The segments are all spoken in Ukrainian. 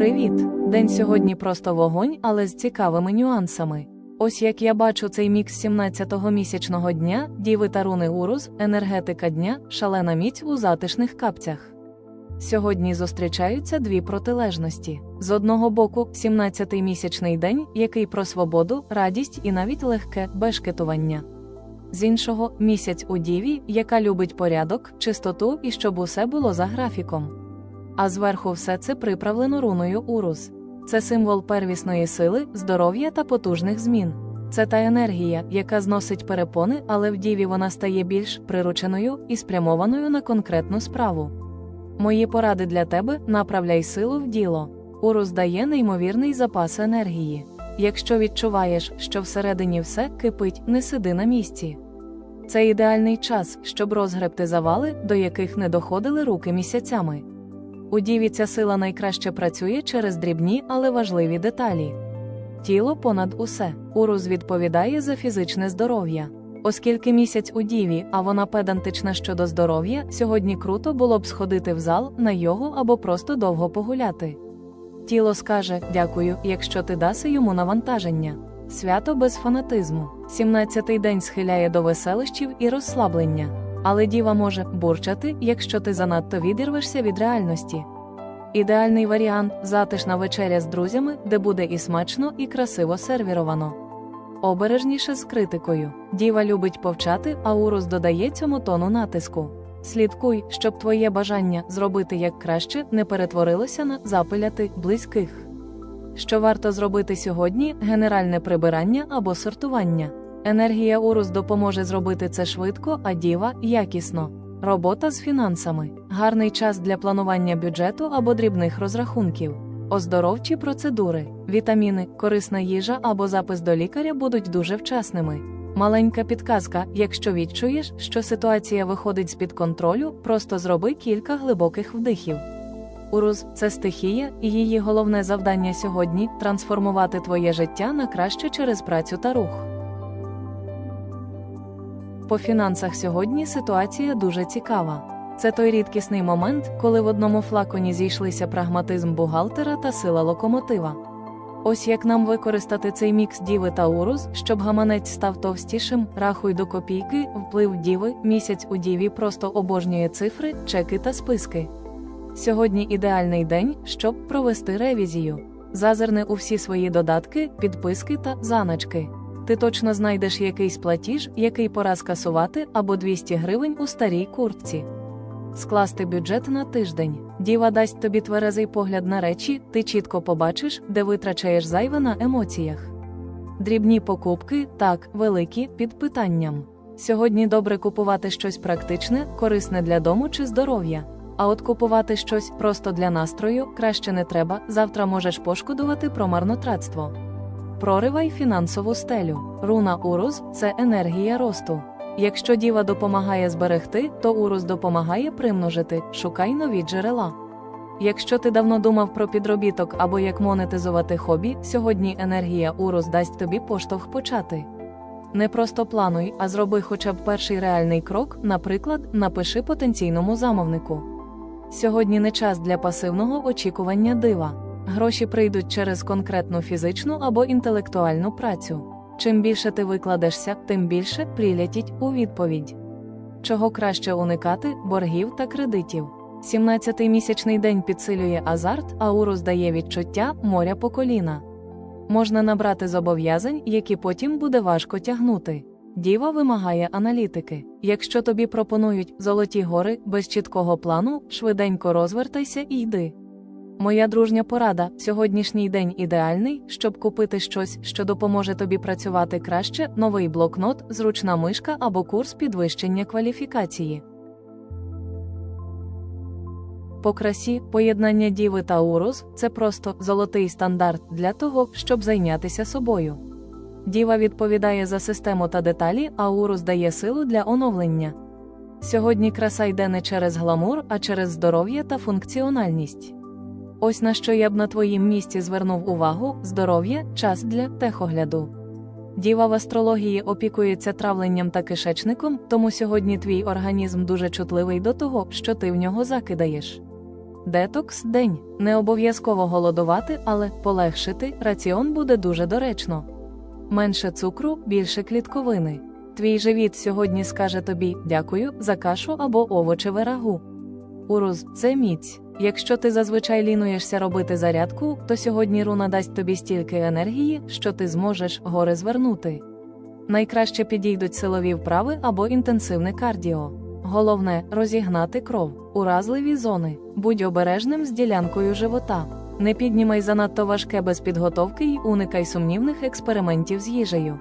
Привіт! День сьогодні просто вогонь, але з цікавими нюансами. Ось як я бачу цей мікс 17-го місячного дня, діви та руни Урус, енергетика дня, шалена міць у затишних капцях. Сьогодні зустрічаються дві протилежності. З одного боку, 17-й місячний день, який про свободу, радість і навіть легке бешкетування. З іншого місяць у діві, яка любить порядок, чистоту і щоб усе було за графіком. А зверху все це приправлено руною Урус. Це символ первісної сили, здоров'я та потужних змін. Це та енергія, яка зносить перепони, але в діві вона стає більш прирученою і спрямованою на конкретну справу. Мої поради для тебе направляй силу в діло. Урус дає неймовірний запас енергії. Якщо відчуваєш, що всередині все кипить, не сиди на місці. Це ідеальний час, щоб розгребти завали, до яких не доходили руки місяцями. У діві ця сила найкраще працює через дрібні, але важливі деталі. Тіло понад усе. Урус відповідає за фізичне здоров'я. Оскільки місяць у діві, а вона педантична щодо здоров'я, сьогодні круто було б сходити в зал на йогу або просто довго погуляти. Тіло скаже дякую, якщо ти даси йому навантаження. Свято без фанатизму. 17-й день схиляє до веселищів і розслаблення. Але діва може бурчати, якщо ти занадто відірвешся від реальності. Ідеальний варіант затишна вечеря з друзями, де буде і смачно, і красиво сервіровано. Обережніше з критикою. Діва любить повчати, а урус додає цьому тону натиску. Слідкуй, щоб твоє бажання зробити як краще не перетворилося на запиляти близьких. Що варто зробити сьогодні генеральне прибирання або сортування. Енергія Урус допоможе зробити це швидко, а діва якісно. Робота з фінансами, гарний час для планування бюджету або дрібних розрахунків, оздоровчі процедури, вітаміни, корисна їжа або запис до лікаря будуть дуже вчасними. Маленька підказка: якщо відчуєш, що ситуація виходить з-під контролю, просто зроби кілька глибоких вдихів. Урус це стихія, і її головне завдання сьогодні трансформувати твоє життя на краще через працю та рух. По фінансах сьогодні ситуація дуже цікава. Це той рідкісний момент, коли в одному флаконі зійшлися прагматизм бухгалтера та сила локомотива. Ось як нам використати цей мікс діви та урус, щоб гаманець став товстішим, рахуй до копійки, вплив діви, місяць у діві просто обожнює цифри, чеки та списки. Сьогодні ідеальний день, щоб провести ревізію. Зазирни у всі свої додатки, підписки та заначки. Ти точно знайдеш якийсь платіж, який пора скасувати, або 200 гривень у старій куртці. Скласти бюджет на тиждень. Діва дасть тобі тверезий погляд на речі, ти чітко побачиш, де витрачаєш зайве на емоціях. Дрібні покупки, так, великі, під питанням. Сьогодні добре купувати щось практичне, корисне для дому чи здоров'я. А от купувати щось просто для настрою краще не треба, завтра можеш пошкодувати про марнотратство. Проривай фінансову стелю. Руна Урус це енергія росту. Якщо діва допомагає зберегти, то Урус допомагає примножити, шукай нові джерела. Якщо ти давно думав про підробіток або як монетизувати хобі, сьогодні енергія Урус дасть тобі поштовх почати. Не просто плануй, а зроби хоча б перший реальний крок, наприклад, напиши потенційному замовнику. Сьогодні не час для пасивного очікування дива. Гроші прийдуть через конкретну фізичну або інтелектуальну працю. Чим більше ти викладешся, тим більше прилетіть у відповідь. Чого краще уникати боргів та кредитів. 17-й місячний день підсилює азарт, а урус дає відчуття моря по коліна. Можна набрати зобов'язань, які потім буде важко тягнути. Діва вимагає аналітики. Якщо тобі пропонують золоті гори без чіткого плану, швиденько розвертайся і йди. Моя дружня порада: сьогоднішній день ідеальний, щоб купити щось, що допоможе тобі працювати краще, новий блокнот, зручна мишка або курс підвищення кваліфікації. По красі, поєднання діви та урус це просто золотий стандарт для того, щоб зайнятися собою. Діва відповідає за систему та деталі, а урус дає силу для оновлення. Сьогодні краса йде не через гламур, а через здоров'я та функціональність. Ось на що я б на твоїм місці звернув увагу: здоров'я, час для техогляду. Діва в астрології опікується травленням та кишечником, тому сьогодні твій організм дуже чутливий до того, що ти в нього закидаєш. Детокс день. Не обов'язково голодувати, але полегшити раціон буде дуже доречно. Менше цукру, більше клітковини. Твій живіт сьогодні скаже тобі дякую за кашу або овочеве рагу. Урус це міць. Якщо ти зазвичай лінуєшся робити зарядку, то сьогодні руна дасть тобі стільки енергії, що ти зможеш гори звернути. Найкраще підійдуть силові вправи або інтенсивне кардіо. Головне розігнати кров, уразливі зони. Будь обережним з ділянкою живота. Не піднімай занадто важке без підготовки й уникай сумнівних експериментів з їжею.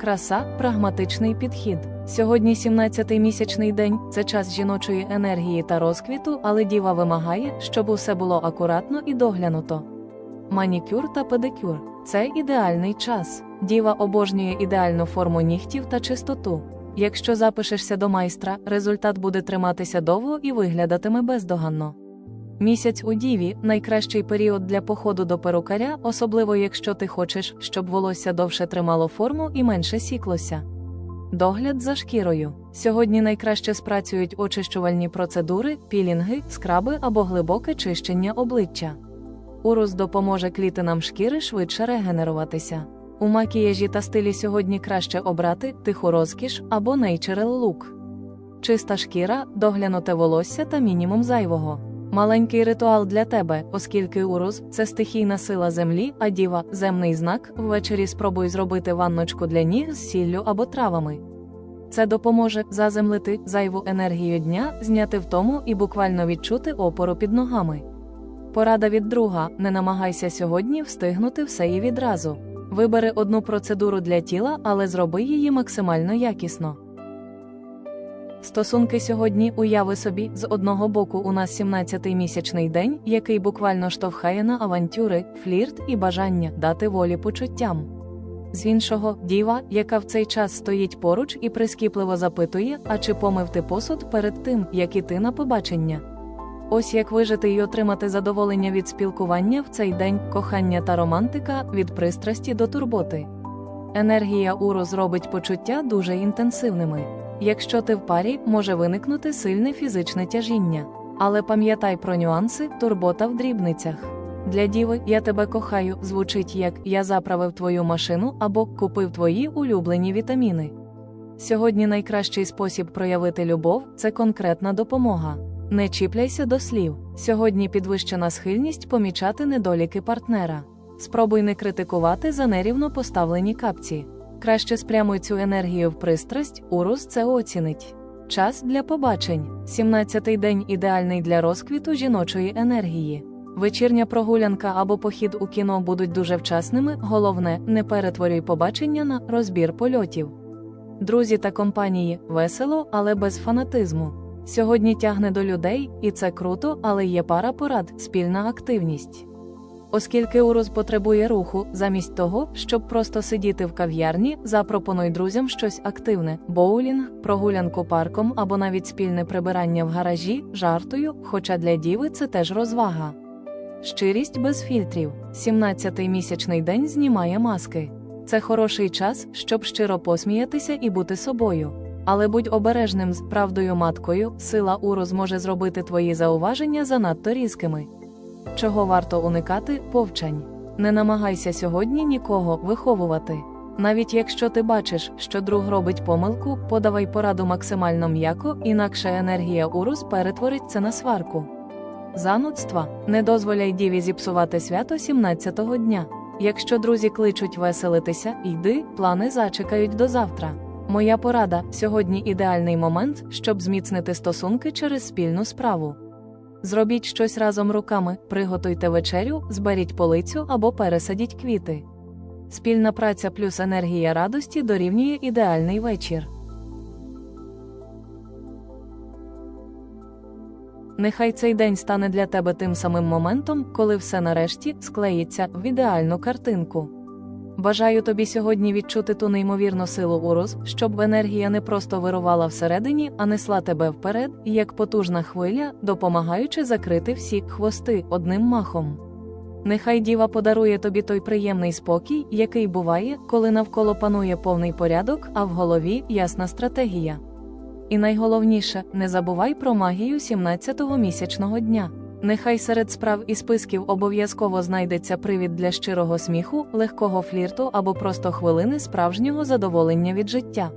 Краса прагматичний підхід. Сьогодні 17-й місячний день це час жіночої енергії та розквіту, але діва вимагає, щоб усе було акуратно і доглянуто. Манікюр та педикюр це ідеальний час. Діва обожнює ідеальну форму нігтів та чистоту. Якщо запишешся до майстра, результат буде триматися довго і виглядатиме бездоганно. Місяць у діві найкращий період для походу до перукаря, особливо якщо ти хочеш, щоб волосся довше тримало форму і менше сіклося. Догляд за шкірою. Сьогодні найкраще спрацюють очищувальні процедури, пілінги, скраби або глибоке чищення обличчя. Урус допоможе клітинам шкіри швидше регенеруватися. У макіяжі та стилі сьогодні краще обрати тиху розкіш або natural look. Чиста шкіра, доглянуте волосся та мінімум зайвого. Маленький ритуал для тебе, оскільки урус це стихійна сила землі, а діва земний знак. Ввечері спробуй зробити ванночку для ніг з сіллю або травами. Це допоможе заземлити зайву енергію дня, зняти втому і буквально відчути опору під ногами. Порада від друга: не намагайся сьогодні встигнути все і відразу. Вибери одну процедуру для тіла, але зроби її максимально якісно. Стосунки сьогодні уяви собі з одного боку у нас 17-й місячний день, який буквально штовхає на авантюри, флірт і бажання дати волі почуттям. З іншого діва, яка в цей час стоїть поруч і прискіпливо запитує, а чи помив ти посуд перед тим, як іти на побачення. Ось як вижити і отримати задоволення від спілкування в цей день, кохання та романтика від пристрасті до турботи. Енергія уру зробить почуття дуже інтенсивними. Якщо ти в парі, може виникнути сильне фізичне тяжіння. Але пам'ятай про нюанси, турбота в дрібницях. Для діви я тебе кохаю звучить як я заправив твою машину або купив твої улюблені вітаміни. Сьогодні найкращий спосіб проявити любов це конкретна допомога. Не чіпляйся до слів. Сьогодні підвищена схильність помічати недоліки партнера. Спробуй не критикувати за нерівно поставлені капці. Краще спрямуй цю енергію в пристрасть, урус це оцінить. Час для побачень. 17-й день ідеальний для розквіту жіночої енергії. Вечірня прогулянка або похід у кіно будуть дуже вчасними. Головне, не перетворюй побачення на розбір польотів. Друзі та компанії весело, але без фанатизму. Сьогодні тягне до людей, і це круто, але є пара порад, спільна активність. Оскільки урус потребує руху, замість того, щоб просто сидіти в кав'ярні, запропонуй друзям щось активне: боулінг, прогулянку парком або навіть спільне прибирання в гаражі, жартою, хоча для діви це теж розвага. Щирість без фільтрів. 17-й місячний день знімає маски. Це хороший час, щоб щиро посміятися і бути собою. Але будь обережним з правдою маткою, сила уру зможе зробити твої зауваження занадто різкими. Чого варто уникати повчань. Не намагайся сьогодні нікого виховувати. Навіть якщо ти бачиш, що друг робить помилку, подавай пораду максимально м'яко, інакше енергія урус перетворить це на сварку. Занудства не дозволяй діві зіпсувати свято 17-го дня. Якщо друзі кличуть веселитися, йди, плани зачекають до завтра. Моя порада сьогодні ідеальний момент, щоб зміцнити стосунки через спільну справу. Зробіть щось разом руками, приготуйте вечерю, зберіть полицю або пересадіть квіти. Спільна праця плюс енергія радості дорівнює ідеальний вечір. Нехай цей день стане для тебе тим самим моментом, коли все нарешті склеїться в ідеальну картинку. Бажаю тобі сьогодні відчути ту неймовірну силу урус, щоб енергія не просто вирувала всередині, а несла тебе вперед, як потужна хвиля, допомагаючи закрити всі хвости одним махом. Нехай діва подарує тобі той приємний спокій, який буває, коли навколо панує повний порядок, а в голові ясна стратегія. І найголовніше, не забувай про магію 17-го місячного дня. Нехай серед справ і списків обов'язково знайдеться привід для щирого сміху, легкого флірту або просто хвилини справжнього задоволення від життя.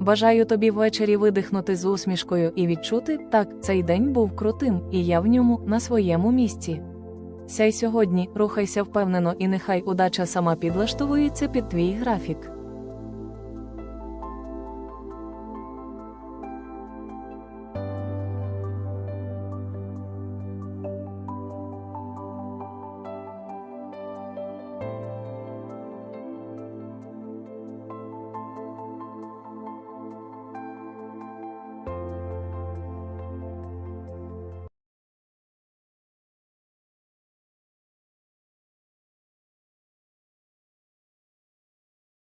Бажаю тобі ввечері видихнути з усмішкою і відчути, так, цей день був крутим, і я в ньому на своєму місці. Сяй сьогодні, рухайся впевнено, і нехай удача сама підлаштовується під твій графік.